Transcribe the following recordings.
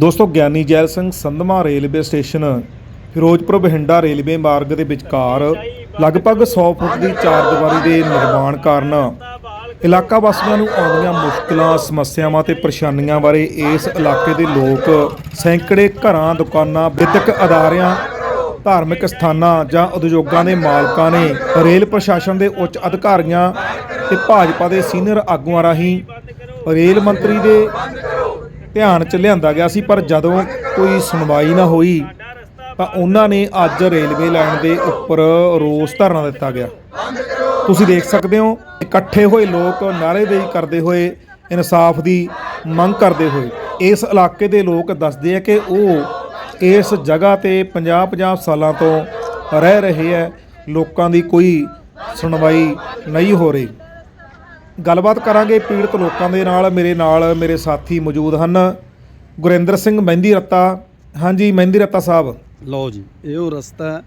ਦੋਸਤੋ, Giani Zail Singh Sandhma railway station, Ferozepur Bathinda railway ਮਾਰਗ ਦੇ ਵਿਚਕਾਰ ਲਗਭਗ 100 ਫੁੱਟ ਦੀ ਚਾਰ ਦੀਵਾਰੀ ਦੇ ਨਿਰਮਾਣ ਕਾਰਨ ਇਲਾਕਾ ਵਾਸੀਆਂ ਨੂੰ ਆਉਂਦੀਆਂ ਮੁਸ਼ਕਲਾਂ, ਸਮੱਸਿਆਵਾਂ ਤੇ ਪਰੇਸ਼ਾਨੀਆਂ ਬਾਰੇ ਇਸ ਇਲਾਕੇ ਦੇ ਲੋਕ ਸੈਂਕੜੇ ਘਰਾਂ, ਦੁਕਾਨਾਂ, ਵਿਦਿਅਕ ਅਦਾਰਿਆਂ, ਧਾਰਮਿਕ ਸਥਾਨਾਂ ਜਾਂ ਉਦਯੋਗਾਂ ਦੇ ਮਾਲਕਾਂ ਨੇ ਰੇਲ ਪ੍ਰਸ਼ਾਸਨ ਦੇ ਉੱਚ ਅਧਿਕਾਰੀਆਂ ਤੇ ਭਾਜਪਾ ਦੇ ਸੀਨੀਅਰ ਆਗੂਆਂ ਰਾਹੀਂ ਰੇਲ ਮੰਤਰੀ ਦੇ ਧਿਆਨ ਚ ਲਿਆਂਦਾ ਗਿਆ ਸੀ, ਪਰ ਜਦੋਂ ਕੋਈ ਸੁਣਵਾਈ ਨਾ ਹੋਈ, ਤਾਂ ਉਹਨਾਂ ਨੇ ਅੱਜ ਰੇਲਵੇ ਲਾਈਨ ਦੇ ਉੱਪਰ ਰੋਸ ਧਰਨਾ ਦਿੱਤਾ ਗਿਆ। ਤੁਸੀਂ ਦੇਖ ਸਕਦੇ ਹੋ, ਇਕੱਠੇ ਹੋਏ ਲੋਕ ਨਾਅਰੇਬਾਜ਼ੀ ਕਰਦੇ ਹੋਏ, ਇਨਸਾਫ ਦੀ ਮੰਗ ਕਰਦੇ ਹੋਏ। ਇਸ ਇਲਾਕੇ ਦੇ ਲੋਕ ਦੱਸਦੇ ਆ ਕਿ ਉਹ ਇਸ ਜਗ੍ਹਾ ਤੇ 50-50 ਸਾਲਾਂ ਤੋਂ ਰਹਿ ਰਹੇ ਹੈ ਲੋਕਾਂ ਦੀ ਕੋਈ ਸੁਣਵਾਈ ਨਹੀਂ ਹੋ ਰਹੀ। ਗੱਲਬਾਤ ਕਰਾਂਗੇ ਪੀੜਤ ਲੋਕਾਂ ਦੇ ਨਾਲ, ਮੇਰੇ ਨਾਲ ਮੇਰੇ ਸਾਥੀ ਮੌਜੂਦ ਹਨ। ਗੁਰਿੰਦਰ ਸਿੰਘ ਮਹਿੰਦੀ ਰੱਤਾ। ਹਾਂਜੀ, ਮਹਿੰਦੀ ਰੱਤਾ ਸਾਹਿਬ। ਲਓ ਜੀ, ਇਹ ਉਹ ਰਸਤਾ ਹੈ,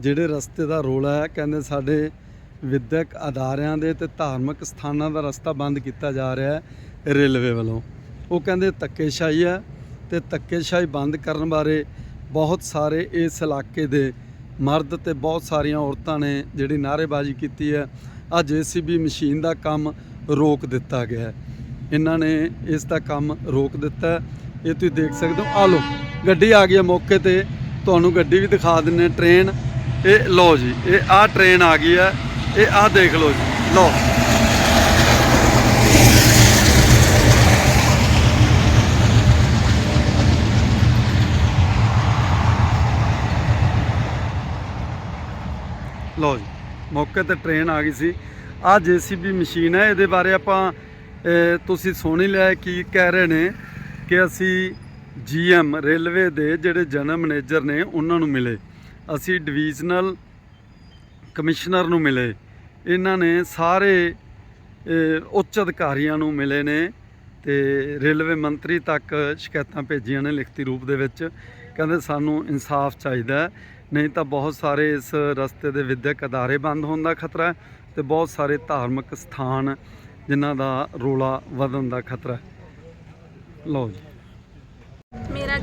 ਜਿਹੜੇ ਰਸਤੇ ਦਾ ਰੋਲਾ ਹੈ, ਕਹਿੰਦੇ ਸਾਡੇ ਵਿਦਿਅਕ ਅਦਾਰਿਆਂ ਦੇ ਤੇ ਧਾਰਮਿਕ ਸਥਾਨਾਂ ਦਾ ਰਸਤਾ ਬੰਦ ਕੀਤਾ ਜਾ ਰਿਹਾ ਹੈ ਰੇਲਵੇ ਵੱਲੋਂ। ਉਹ ਕਹਿੰਦੇ ਧੱਕੇਸ਼ਾਹੀ ਹੈ ਤੇ ਧੱਕੇਸ਼ਾਹੀ ਬੰਦ ਕਰਨ ਬਾਰੇ ਬਹੁਤ ਸਾਰੇ ਇਸ ਇਲਾਕੇ ਦੇ ਮਰਦ ਤੇ ਬਹੁਤ ਸਾਰੀਆਂ ਔਰਤਾਂ ਨੇ ਜਿਹੜੀ ਨਾਅਰੇਬਾਜ਼ੀ ਕੀਤੀ ਹੈ। ਆ ਜੀਸੀਬੀ ਮਸ਼ੀਨ ਦਾ ਕੰਮ ਰੋਕ ਦਿੱਤਾ ਗਿਆ ਹੈ। ਇਹਨਾਂ ਨੇ ਇਸ ਦਾ ਕੰਮ ਰੋਕ ਦਿੱਤਾ ਇਹ ਤੁਸੀਂ ਦੇਖ ਸਕਦੇ ਹੋ। ਆ ਲੋ ਗੱਡੀ ਆ ਗਈ ਹੈ ਮੌਕੇ ਤੇ। ਤੁਹਾਨੂੰ ਗੱਡੀ ਵੀ ਦਿਖਾ ਦਿੰਨੇ ਟ੍ਰੇਨ, ਇਹ ਲੋ ਜੀ, ਇਹ ਆ ਟ੍ਰੇਨ ਆ ਗਈ ਹੈ। ਇਹ ਆ ਦੇਖ ਲਓ ਜੀ ਲੋ ਲਓ ਜੀ। ਮੌਕੇ ਤੇ ਟ੍ਰੇਨ ਆ ਗਈ ਸੀ। ਆ ਜੀਸੀਬੀ ਮਸ਼ੀਨ ਹੈ, ਇਹਦੇ ਬਾਰੇ ਆਪਾਂ ਤੁਸੀਂ ਸੁਣ ਹੀ ਲਿਆ ਕੀ ਕਹਿ ਰਹੇ ਨੇ ਕਿ ਅਸੀਂ ਜੀਐਮ ਰੇਲਵੇ ਦੇ ਜਿਹੜੇ ਜਨਰਲ ਮੈਨੇਜਰ ਨੇ, ਉਹਨਾਂ ਨੂੰ ਮਿਲੇ। ਅਸੀਂ ਡਿਵੀਜ਼ਨਲ ਕਮਿਸ਼ਨਰ ਨੂੰ ਮਿਲੇ। ਇਹਨਾਂ ਨੇ ਸਾਰੇ ਉੱਚ ਅਧਿਕਾਰੀਆਂ ਨੂੰ ਮਿਲੇ ਨੇ ਤੇ ਰੇਲਵੇ ਮੰਤਰੀ ਤੱਕ ਸ਼ਿਕਾਇਤਾਂ ਭੇਜੀਆਂ ਨੇ ਲਿਖਤੀ ਰੂਪ ਦੇ ਵਿੱਚ। ਕਹਿੰਦੇ ਸਾਨੂੰ ਇਨਸਾਫ ਚਾਹੀਦਾ ਨਹੀਂ ਤਾਂ ਬਹੁਤ ਸਾਰੇ ਇਸ ਰਸਤੇ ਦੇ ਵਿਦਿਅਕ ਅਦਾਰੇ ਬੰਦ ਹੋਣ ਦਾ ਖਤਰਾ ਹੈ ਤੇ ਬਹੁਤ ਸਾਰੇ ਧਾਰਮਿਕ ਸਥਾਨ ਜਿਨ੍ਹਾਂ ਦਾ ਰੋਲਾ ਵਧਣ ਦਾ ਖਤਰਾ ਹੈ। ਲਓ ਜੀ।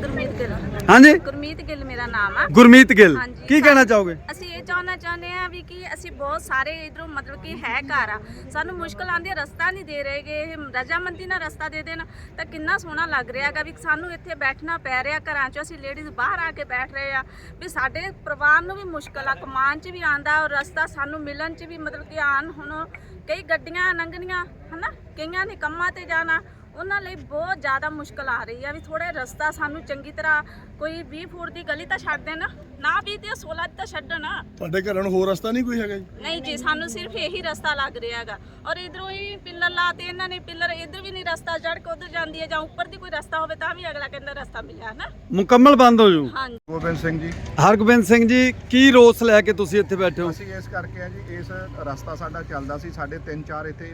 ਗੁਰਮੀਤ ਗਿੱਲ। ਹਾਂਜੀ? ਗੁਰਮੀਤ ਗਿੱਲ ਮੇਰਾ ਨਾਮ ਆ। ਗੁਰਮੀਤ ਗਿੱਲ। ਹਾਂਜੀ। ਕੀ ਕਹਿਣਾ ਚਾਹੋਗੇ? ਅਸੀਂ ਇਹ ਚਾਹਣਾ ਚਾਹੁੰਦੇ ਆ ਵੀ ਕਿ ਅਸੀਂ ਬਹੁਤ ਸਾਰੇ ਇਧਰੋਂ ਮਤਲਬ ਕਿ ਹੈ ਘਰ ਆ। ਸਾਨੂੰ ਮੁਸ਼ਕਲ ਆਉਂਦੀ ਹੈ ਰਸਤਾ ਨਹੀਂ ਦੇ ਰਹੇਗੇ ਇਹ ਰਜਾਮੰਦੀ ਨਾਲ ਰਸਤਾ ਦੇ ਦੇਣ ਤਾਂ ਕਿੰਨਾ ਸੋਹਣਾ ਲੱਗ ਰਿਹਾਗਾ ਵੀ ਸਾਨੂੰ ਇੱਥੇ ਬੈਠਣਾ ਪੈ ਰਿਹਾ ਘਰਾਂ 'ਚ। ਅਸੀਂ ਲੇਡੀਜ਼ ਬਾਹਰ ਆ ਕੇ ਬੈਠ ਰਹੇ ਆ। ਵੀ ਸਾਡੇ ਪਰਿਵਾਰ ਨੂੰ ਵੀ ਮੁਸ਼ਕਲ ਆ ਕਮਾਨ 'ਚ ਵੀ ਆਂਦਾ ਔਰ ਰਸਤਾ ਸਾਨੂੰ ਮਿਲਣ 'ਚ ਵੀ ਮਤਲਬ ਕਿ ਆਨ ਹੁਣ ਕਈ ਗੱਡੀਆਂ ਲੰਘਣੀਆਂ ਹਨਾ? ਕਈਆਂ ਨੇ ਕੰਮਾਂ ਤੇ ਜਾਣਾ। ਉਹਨਾਂ ਲਈ ਬਹੁਤ ਜ਼ਿਆਦਾ ਮੁਸ਼ਕਲ ਆ ਰਹੀ ਆ ਵੀ ਥੋੜਾ ਰਸਤਾ ਸਾਨੂੰ ਚੰਗੀ ਤਰ੍ਹਾਂ ਕੋਈ 20 ਫੁੱਟ ਦੀ ਗਲੀ ਤਾਂ ਛੱਡ ਦੇਣ ਨਾ ਵੀ ਤੇ 16 ਦੀ ਤਾਂ ਛੱਡਣ। ਤੁਹਾਡੇ ਘਰਾਂ ਨੂੰ ਹੋਰ ਰਸਤਾ ਨਹੀਂ ਕੋਈ ਹੈਗਾ ਜੀ? ਨਹੀਂ ਜੀ ਸਾਨੂੰ ਸਿਰਫ ਇਹੀ ਰਸਤਾ ਲੱਗ ਰਿਹਾ ਹੈਗਾ। ਔਰ ਇਧਰੋਂ ਹੀ ਪਿੱਲਰ ਲਾਤੇ ਇਹਨਾਂ ਨੇ ਪਿੱਲਰ ਇਧਰ ਵੀ ਨਹੀਂ ਰਸਤਾ ਜੜ ਕੇ ਉਧਰ ਜਾਂਦੀ ਹੈ ਜਾਂ ਉੱਪਰ ਦੀ ਕੋਈ ਰਸਤਾ ਹੋਵੇ ਤਾਂ ਵੀ ਅਗਲਾ ਕਹਿੰਦਾ ਰਸਤਾ ਮਿਲਿਆ ਨਾ? ਮੁਕੰਮਲ ਬੰਦ ਹੋ ਜੂ। ਹਾਂਜੀ। ਗੋਬਿੰਦ ਸਿੰਘ ਜੀ। ਹਰਗੋਬਿੰਦ ਸਿੰਘ ਜੀ ਕੀ ਰੋਸ ਲੈ ਕੇ ਤੁਸੀਂ ਇੱਥੇ ਬੈਠੇ ਹੋ? ਅਸੀਂ ਇਸ ਕਰਕੇ ਆ ਜੀ ਇਸ ਰਸਤਾ ਸਾਡਾ ਚੱਲਦਾ ਸੀ ਸਾਡੇ ਤਿੰਨ ਚਾਰ ਇੱਥੇ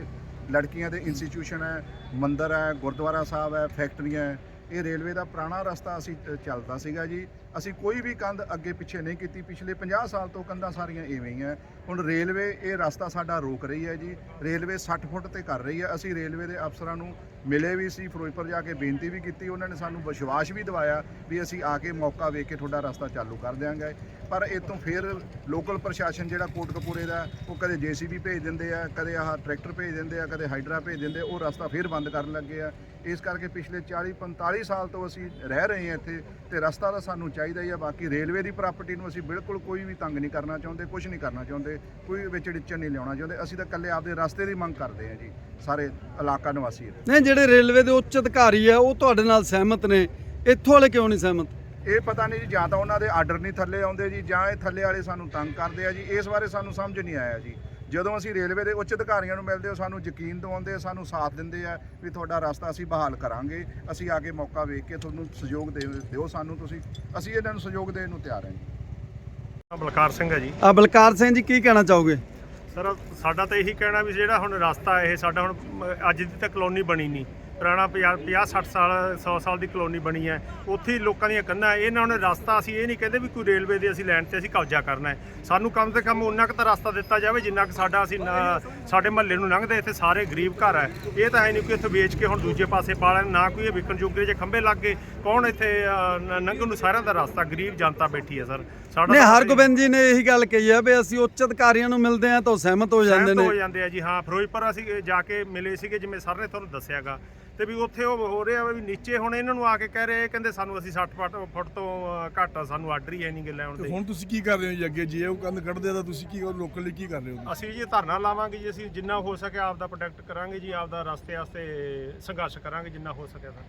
ਲੜਕੀਆਂ ਦੇ ਇੰਸਟੀਚਿਊਸ਼ਨ ਹੈ ਮੰਦਿਰ ਹੈ ਗੁਰਦੁਆਰਾ ਸਾਹਿਬ ਹੈ ਫੈਕਟਰੀਆਂ ਹੈ। ਇਹ ਰੇਲਵੇ ਦਾ ਪੁਰਾਣਾ ਰਸਤਾ ਅਸੀਂ ਅ, ਚੱਲਦਾ ਸੀਗਾ ਜੀ। ਅਸੀਂ ਕੋਈ ਵੀ ਕੰਧ ਅੱਗੇ ਪਿੱਛੇ ਨਹੀਂ ਕੀਤੀ। ਪਿਛਲੇ 50 ਸਾਲ ਤੋਂ ਕੰਧਾਂ ਸਾਰੀਆਂ ਇਵੇਂ ਹੀ ਹੈ। ਹੁਣ ਰੇਲਵੇ ਇਹ ਰਸਤਾ ਸਾਡਾ ਰੋਕ ਰਹੀ ਹੈ ਜੀ। ਰੇਲਵੇ 60 ਫੁੱਟ ਤੇ ਕਰ ਰਹੀ ਹੈ। ਅਸੀਂ ਰੇਲਵੇ ਦੇ ਅਫਸਰਾਂ ਨੂੰ ਮਿਲੇ ਵੀ ਸੀ ਫਿਰੋਜ਼ਪੁਰ ਜਾ ਕੇ ਬੇਨਤੀ ਵੀ ਕੀਤੀ। ਉਹਨਾਂ ਨੇ ਸਾਨੂੰ ਵਿਸ਼ਵਾਸ ਵੀ ਦਿਵਾਇਆ ਵੀ ਅਸੀਂ ਆ ਕੇ ਮੌਕਾ ਵੇਖ ਕੇ ਤੁਹਾਡਾ ਰਸਤਾ ਚਾਲੂ ਕਰ ਦਿਆਂਗੇ। ਪਰ ਇਹ ਤੋਂ ਫਿਰ ਲੋਕਲ ਪ੍ਰਸ਼ਾਸਨ ਜਿਹੜਾ ਕੋਟਕਪੂਰੇ ਦਾ ਉਹ ਕਦੇ ਜੀਸੀਬੀ ਭੇਜ ਦਿੰਦੇ ਆ ਕਦੇ ਆਹ ਟਰੈਕਟਰ ਭੇਜ ਦਿੰਦੇ ਆ ਕਦੇ ਹਾਈਡਰਾ ਭੇਜ ਦਿੰਦੇ ਆ, ਉਹ ਰਸਤਾ ਫਿਰ ਬੰਦ ਕਰਨ ਲੱਗੇ ਆ। ਇਸ ਕਰਕੇ ਪਿਛਲੇ 40 45 ਸਾਲ ਤੋਂ ਅਸੀਂ ਰਹਿ ਰਹੇ ਹਾਂ ਇੱਥੇ ਤੇ ਰਸਤਾ ਤਾਂ ਸਾਨੂੰ ਚਾਹੀਦਾ ਹੀ ਆ। ਬਾਕੀ ਰੇਲਵੇ ਦੀ ਪ੍ਰਾਪਰਟੀ ਨੂੰ ਅਸੀਂ ਬਿਲਕੁਲ ਕੋਈ ਵੀ ਤੰਗ ਨਹੀਂ ਕਰਨਾ ਚਾਹੁੰਦੇ ਕੁਝ ਨਹੀਂ ਕਰਨਾ ਚਾਹੁੰਦੇ। ਕੋਈ ਵਿੱਚ ਡਿੱਚਣ ਨਹੀਂ ਲਿਆਉਣਾ ਚਾਹੁੰਦੇ। ਅਸੀਂ ਤਾਂ ਇਕੱਲੇ ਆਪਦੇ ਰਸਤੇ ਦੀ ਮੰਗ ਕਰਦੇ ਹਾਂ ਜੀ ਸਾਰੇ ਇਲਾਕਾ ਨਿਵਾਸੀ। ਨਹੀਂ ਜਿਹੜੇ ਰੇਲਵੇ ਦੇ ਉੱਚ ਅਧਿਕਾਰੀ ਆ ਉਹ ਤੁਹਾਡੇ ਨਾਲ ਸਹਿਮਤ ਨੇ। ਇੱਥੋਂ ਵਾਲੇ ਕਿਉਂ ਨਹੀਂ ਸਹਿਮਤ? ਇਹ ਪਤਾ ਨਹੀਂ ਜੀ ਜਾਂ ਤਾਂ ਉਹਨਾਂ ਦੇ ਆਰਡਰ ਨਹੀਂ ਥੱਲੇ ਆਉਂਦੇ ਜੀ ਜਾਂ ਇਹ ਥੱਲੇ ਵਾਲੇ ਸਾਨੂੰ ਤੰਗ ਕਰਦੇ ਆ ਜੀ। ਇਸ ਬਾਰੇ ਸਾਨੂੰ ਸਮਝ ਨਹੀਂ ਆਇਆ ਜੀ। ਜਦੋਂ ਅਸੀਂ ਰੇਲਵੇ ਦੇ ਉੱਚ ਅਧਿਕਾਰੀਆਂ ਨੂੰ ਮਿਲਦੇ ਹਾਂ ਸਾਨੂੰ ਯਕੀਨ ਦਿਵਾਉਂਦੇ ਸਾਨੂੰ ਸਾਥ ਦਿੰਦੇ ਆ ਵੀ ਤੁਹਾਡਾ ਰਸਤਾ ਅਸੀਂ ਬਹਾਲ ਕਰਾਂਗੇ। ਅਸੀਂ ਆ ਕੇ ਮੌਕਾ ਵੇਖ ਕੇ ਤੁਹਾਨੂੰ ਸਹਿਯੋਗ ਦੇ ਦਿਓ ਸਾਨੂੰ ਤੁਸੀਂ। ਅਸੀਂ ਇਹਨਾਂ ਨੂੰ ਸਹਿਯੋਗ ਦੇਣ ਨੂੰ ਤਿਆਰ ਹਾਂ ਜੀ। ਬਲਕਾਰ ਸਿੰਘ ਹੈ ਜੀ। ਆ ਬਲਕਾਰ ਸਿੰਘ ਜੀ ਕੀ ਕਹਿਣਾ ਚਾਹੋਗੇ? ਸਰ ਸਾਡਾ ਤਾਂ ਇਹੀ ਕਹਿਣਾ ਵੀ ਜਿਹੜਾ ਹੁਣ ਰਸਤਾ ਇਹ ਸਾਡਾ ਹੁਣ ਅੱਜ ਦੀ ਤਾਂ ਕਲੋਨੀ ਬਣੀ ਨਹੀਂ। ਪੁਰਾਣਾ 50 50 60 ਸਾਲ 100 ਸਾਲ ਦੀ ਕਲੋਨੀ ਬਣੀ ਹੈ। ਉੱਥੇ ਹੀ ਲੋਕਾਂ ਦੀਆਂ ਕੰਧਾਂ ਇਹਨਾਂ ਨੇ ਰਸਤਾ ਅਸੀਂ ਇਹ ਨਹੀਂ ਕਹਿੰਦੇ ਵੀ ਕੋਈ ਰੇਲਵੇ ਦੀ ਅਸੀਂ ਲੈਣ ਤੇ ਅਸੀਂ ਕਬਜ਼ਾ ਕਰਨਾ ਹੈ। ਸਾਨੂੰ ਕਮ ਤੇ ਕਮ ਉਨਾ ਕੁ ਤਾਂ ਰਸਤਾ ਦਿੱਤਾ ਜਾਵੇ ਜਿੰਨਾ ਕੁ ਸਾਡਾ ਅਸੀਂ ਨਾ- ਸਾਡੇ ਮਹੱਲੇ ਨੂੰ ਲੰਘਦੇ ਇੱਥੇ ਸਾਰੇ ਗਰੀਬ ਘਰ ਹੈ। ਇਹ ਤਾਂ ਹੈ ਨਹੀਂ ਕਿ ਇੱਥੇ ਵੇਚ ਕੇ ਹੁਣ ਦੂਜੇ ਪਾਸੇ ਪਾ ਲੈਣ ਨਾ ਕੋਈ ਵਿਕਣ ਜੋਗੇ ਜੇ ਖੰਭੇ ਲੱਗ ਗਏ। ਕੌਣ ਇੱਥੇ ਨ- ਲੰਘਣ ਨੂੰ ਸਾਰਿਆਂ ਦਾ ਰਸਤਾ? ਗਰੀਬ ਜਨਤਾ ਬੈਠੀ ਹੈ ਸਰ। ਸਾਡਾ ਨੇ ਹਰਗੋਬਿੰਦ ਜੀ ਨੇ ਇਹੀ ਗੱਲ ਕਹੀ ਹੈ ਵੀ ਅਸੀਂ ਉੱਚ ਅਧਿਕਾਰੀਆਂ ਨੂੰ ਮਿਲਦੇ ਆ ਤਾਂ ਸਹਿਮਤ ਹੋ ਜਾਂਦੇ ਸਹਿਮਤ ਹੋ ਨੇ ਜਾਂਦੇ ਆ ਜੀ ਹਾਂ। ਫਿਰੋਜ਼ਪੁਰ ਅਸੀਂ ਜਾ ਕੇ ਮਿਲੇ ਸੀਗੇ ਜਿਵੇਂ ਸਰ ਨੇ ਤੁਹਾਨੂੰ ਦੱਸਿਆਗਾ। ਤੇ ਵੀ ਉੱਥੇ ਉਹ ਹੋ ਰਿਹਾ ਵੀ ਨੀਚੇ ਹੁਣ ਇਹਨਾਂ ਨੂੰ ਆ ਕੇ ਕਹਿ ਰਹੇ ਇਹ ਕਹਿੰਦੇ ਸਾਨੂੰ ਅਸੀਂ 60 ਫੁੱਟ ਤੋਂ ਘੱਟ ਸਾਨੂੰ ਆਰਡਰ ਹੀ ਹੈ ਨਹੀਂ ਗੇ ਲੈਣ ਤੇ ਦੇ ਹੁਣ ਤੁਸੀਂ ਕੀ ਕਰ ਰਹੇ ਹੋ ਜੀ ਅੱਗੇ? ਜੇ ਉਹ ਕੰਧ ਕੱਢਦੇ ਆ ਤਾਂ ਤੁਸੀਂ ਕੀ ਲੋਕਾਂ ਲਈ ਕੀ ਕਰ ਰਹੇ ਹੋ ਅਸੀਂ ਜੀ ਧਰਨਾ ਲਾਵਾਂਗੇ ਜੀ ਅਸੀਂ ਜਿੰਨਾ ਹੋ ਸਕੇ ਆਪ ਦਾ ਪ੍ਰੋਟੈਕਟ ਕਰਾਂਗੇ ਜੀ ਆਪ ਦਾ ਰਸਤੇ ਵਾਸਤੇ ਸੰਘਰਸ਼ ਕਰਾਂਗੇ ਜਿੰਨਾ ਹੋ ਸਕੇ ਸਰ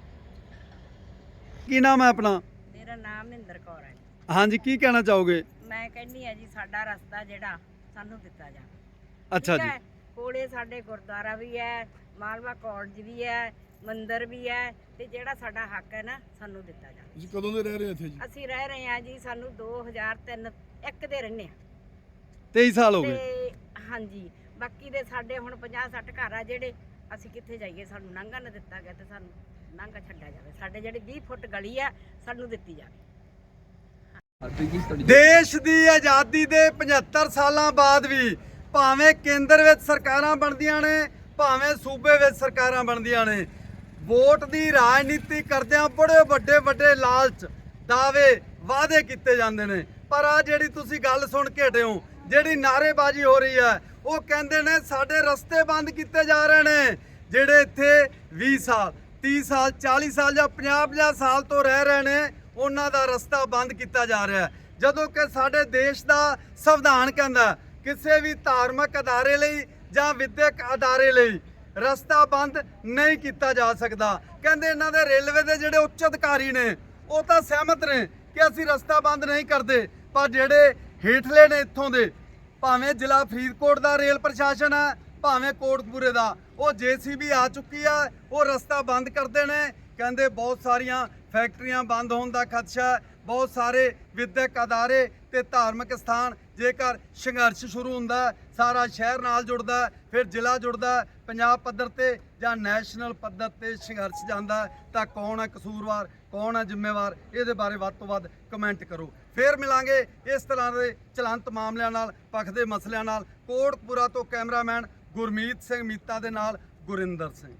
ਕੀ ਨਾਮ ਹੈ ਆਪਣਾ? ਮੇਰਾ ਨਾਮ ਮਹਿੰਦਰ ਕੌਰ ਹੈ ਹਾਂਜੀ ਕੀ ਕਹਿਣਾ ਚਾਹੋਗੇ? ਮੈਂ ਕਹਿੰਦੀ ਆ ਜੀ ਸਾਡਾ ਰਸਤਾ ਜਿਹੜਾ ਸਾਨੂੰ ਦਿੱਤਾ ਜਾਵੇ। ਅੱਛਾ ਜੀ? ਕੋਲੇ ਸਾਡੇ ਗੁਰਦੁਆਰਾ ਵੀ ਹੈ ਮਾਲਵਾ ਕਾਲਜ ਵੀ ਹੈ ਮੰਦਿਰ ਵੀ ਹੈ ਤੇ ਜਿਹੜਾ ਸਾਡਾ ਹੱਕ ਹੈ ਨਾ ਸਾਨੂੰ ਦਿੱਤਾ ਜਾਵੇ। ਤੁਸੀਂ ਕਦੋਂ ਦੇ ਰਹਿ ਰਹੇ ਹੋ ਇੱਥੇ ਜੀ? ਅਸੀਂ ਰਹਿ ਰਹੇ ਹਾਂ ਜੀ ਸਾਨੂੰ 2003 ਇੱਕ ਦੇ ਰਹਿੰਦੇ ਆ 23 ਸਾਲ ਹੋ ਗਏ। ਤੇ ਹਾਂਜੀ ਬਾਕੀ ਦੇ ਸਾਡੇ ਹੁਣ 50 60 ਘਰ ਆ ਜਿਹੜੇ ਅਸੀਂ ਕਿੱਥੇ ਜਾਈਏ? ਸਾਨੂੰ ਨਾਂਗਾ ਨਾ ਦਿੱਤਾ ਗਿਆ ਤੇ ਸਾਨੂੰ ਨਾਂਗਾ ਛੱਡਿਆ ਜਾਵੇ। ਸਾਡੇ ਜਿਹੜੀ 20 ਫੁੱਟ ਗਲੀ ਆ ਸਾਨੂੰ ਦਿੱਤੀ ਜਾਵੇ। ਦੇਸ਼ ਦੀ ਆਜ਼ਾਦੀ ਦੇ 75 ਸਾਲਾਂ ਬਾਅਦ ਵੀ ਭਾਵੇਂ ਕੇਂਦਰ ਵਿੱਚ ਸਰਕਾਰਾਂ ਬਣਦੀਆਂ ਨੇ ਭਾਵੇਂ ਸੂਬੇ ਵਿੱਚ ਸਰਕਾਰਾਂ ਬਣਦੀਆਂ ਨੇ ਵੋਟ ਦੀ ਰਾਜਨੀਤੀ ਕਰਦਿਆਂ ਬੜੇ ਵੱਡੇ ਵੱਡੇ ਲਾਲਚ, ਦਾਅਵੇ, ਵਾਅਦੇ ਕੀਤੇ ਜਾਂਦੇ ਨੇ। ਪਰ ਆ ਜਿਹੜੀ ਤੁਸੀਂ ਗੱਲ ਸੁਣ ਕੇ ਹਟੇ ਹੋ, ਜਿਹੜੀ ਨਾਰੇਬਾਜ਼ੀ ਹੋ ਰਹੀ ਹੈ, ਉਹ ਕਹਿੰਦੇ ਨੇ ਸਾਡੇ ਰਸਤੇ ਬੰਦ ਕੀਤੇ ਜਾ ਰਹੇ ਨੇ, ਜਿਹੜੇ ਇੱਥੇ 20 ਸਾਲ 30 ਸਾਲ 40 ਸਾਲ ਜਾਂ 50 50 ਸਾਲ ਤੋਂ ਰਹਿ ਰਹੇ ਨੇ, ਉਹਨਾਂ ਦਾ ਰਸਤਾ ਬੰਦ ਕੀਤਾ ਜਾ ਰਿਹਾ ਜਦੋਂ ਕਿ ਸਾਡੇ ਦੇਸ਼ ਦਾ ਸੰਵਿਧਾਨ ਕਹਿੰਦਾ ਕਿਸੇ ਵੀ ਧਾਰਮਿਕ ਅਦਾਰੇ ਲਈ ਜਾਂ ਵਿਦਿਅਕ ਅਦਾਰੇ ਲਈ ਰਸਤਾ ਬੰਦ ਨਹੀਂ ਕੀਤਾ ਜਾ ਸਕਦਾ। ਕਹਿੰਦੇ ਇਹਨਾਂ ਦੇ ਰੇਲਵੇ ਦੇ ਜਿਹੜੇ ਉੱਚ ਅਧਿਕਾਰੀ ਨੇ, ਉਹ ਤਾਂ ਸਹਿਮਤ ਨੇ ਕਿ ਅਸੀਂ ਰਸਤਾ ਬੰਦ ਨਹੀਂ ਕਰਦੇ। ਪਰ ਜਿਹੜੇ ਹੇਠਲੇ ਨੇ ਇੱਥੋਂ ਦੇ, ਭਾਵੇਂ ਜ਼ਿਲ੍ਹਾ ਫਰੀਦਕੋਟ ਦਾ ਰੇਲ ਪ੍ਰਸ਼ਾਸਨ ਹੈ, ਭਾਵੇਂ ਕੋਟਕਪੂਰੇ ਦਾ, ਉਹ ਜੀਸੀਬੀ ਆ ਚੁੱਕੀ ਆ, ਉਹ ਰਸਤਾ ਬੰਦ ਕਰਦੇ ਨੇ। ਕਹਿੰਦੇ ਬਹੁਤ ਸਾਰੀਆਂ ਫੈਕਟਰੀਆਂ ਬੰਦ ਹੋਣ ਦਾ ਖਦਸ਼ਾ ਬਹੁਤ ਸਾਰੇ ਵਿਦਿਅਕ ਅਦਾਰੇ ਤੇ ਧਾਰਮਿਕ ਸਥਾਨ ਜੇਕਰ ਸੰਘਰਸ਼ ਸ਼ੁਰੂ ਹੁੰਦਾ ਸਾਰਾ ਸ਼ਹਿਰ ਨਾਲ ਜੁੜਦਾ ਫਿਰ ਜ਼ਿਲ੍ਹਾ ਜੁੜਦਾ ਪੰਜਾਬ ਪੱਧਰ ਤੇ ਜਾਂ ਨੈਸ਼ਨਲ ਪੱਧਰ ਤੇ ਸੰਘਰਸ਼ ਜਾਂਦਾ ਤਾਂ ਕੌਣ ਹੈ ਕਸੂਰਵਾਰ, ਕੌਣ ਹੈ ਜ਼ਿੰਮੇਵਾਰ, ਇਹਦੇ ਬਾਰੇ ਵੱਧ ਤੋਂ ਵੱਧ ਕਮੈਂਟ ਕਰੋ। ਫੇਰ ਮਿਲਾਂਗੇ ਇਸ ਤਰ੍ਹਾਂ ਦੇ ਚਲੰਤ ਮਾਮਲਿਆਂ ਨਾਲ, ਪੱਖ ਦੇ ਮਸਲਿਆਂ ਨਾਲ, ਕੋਟਪੁਰਾ ਤੋਂ ਕੈਮਰਾਮੈਨ ਗੁਰਮੀਤ ਸਿੰਘ ਮੀਤਾ ਦੇ ਨਾਲ ਗੁਰਿੰਦਰ ਸਿੰਘ।